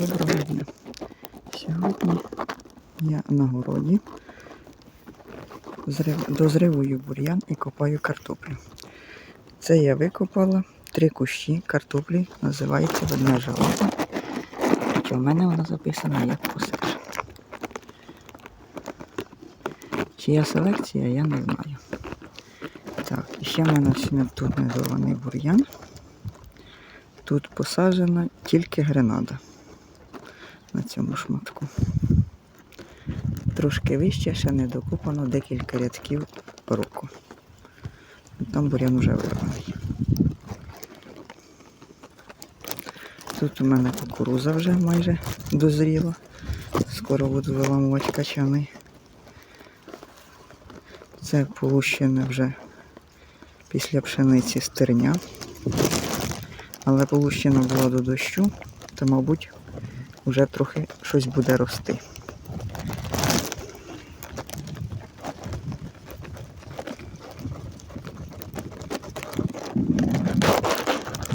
Доброго дня. Сьогодні я на городі Зрив- дозривую бур'ян і копаю картоплю. Це я викопала три кущі картоплі, називається ведмежа лоза. Хоча в мене вона записана як посадка. Чия селекція, я не знаю. Так, ще в мене тут недорваний бур'ян. Тут посаджена тільки гренада на цьому шматку. Трошки вище, ще не докопано декілька рядків року. Там бурян вже вирваний. Тут у мене кукуруза вже майже дозріла. Скоро буду виламувати качани. Це полущене вже після пшениці стерня. Але полущена була до дощу, то, мабуть, вже трохи щось буде рости.